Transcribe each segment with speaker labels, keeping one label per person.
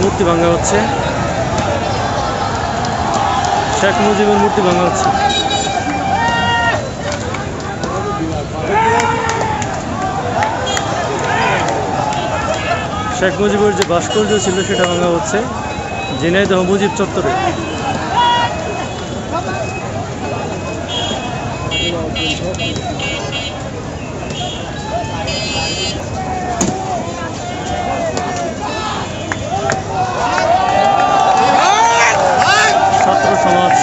Speaker 1: মূর্তি ভাঙা হচ্ছে। শেখ মুজিবের মূর্তি ভাঙা হচ্ছে। শেখ মুজিবের যে ভাস্কর্য ছিল সেটা ভাঙা হচ্ছে। ঝিনাইদহ মুজিব চত্বরে। ছাত্র সমাজ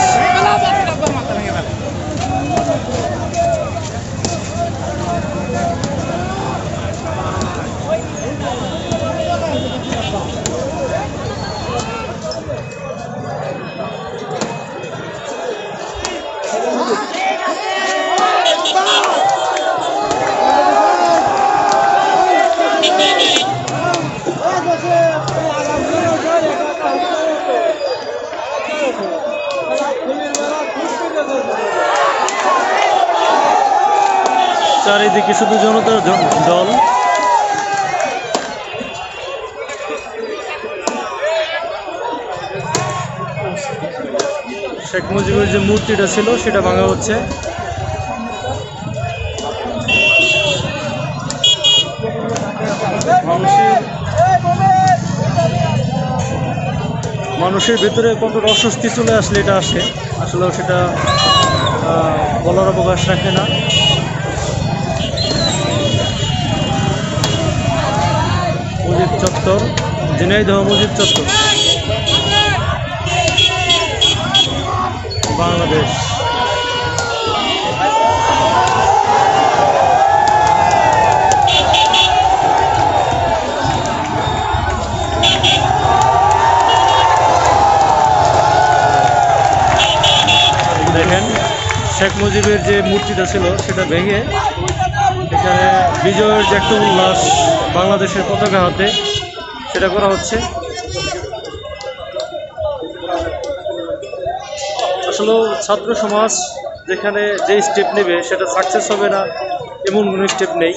Speaker 1: চারিদিকে শুধু জনতার দল। শেখ মুজিবের যে মূর্তিটা ছিল, সেটা ভাঙা হচ্ছে। মানুষের ভেতরে কতটা অস্বস্তি চলে আসলে এটা আসে। আসলেও সেটা বলার অবকাশ রাখে না। মুজিব চত্বর, ঝিনাইদহ মুজিব চত্বর। বাংলাদেশ। দেখেন, শেখ মুজিবের যে মূর্তিটা ছিল, সেটা ভেঙে এখানে বিজয়ের যে একটা উল্লাস বাংলাদেশের পতাকা হাতে সেটা করা হচ্ছে। আসলে ছাত্র সমাজ যেখানে যে স্টেপ নেবে সেটা সাকসেস হবে না এমন কোনো স্টেপ নেই।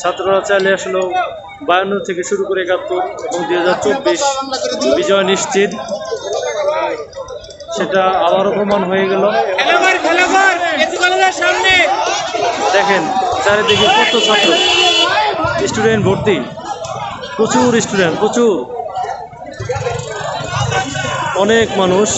Speaker 1: ছাত্ররা চাইলে আসলে বায়ান্ন থেকে শুরু করে একাত্তর এবং দুই হাজার চব্বিশ বিজয় নিশ্চিত। সেটা আবারও প্রমাণ হয়ে গেল। দেখেন চারিদিকে কত ছাত্র। স্টুডেন্ট ভর্তি। প্রচুর স্টুডেন্ট প্রচুর। অনেক মানুষ।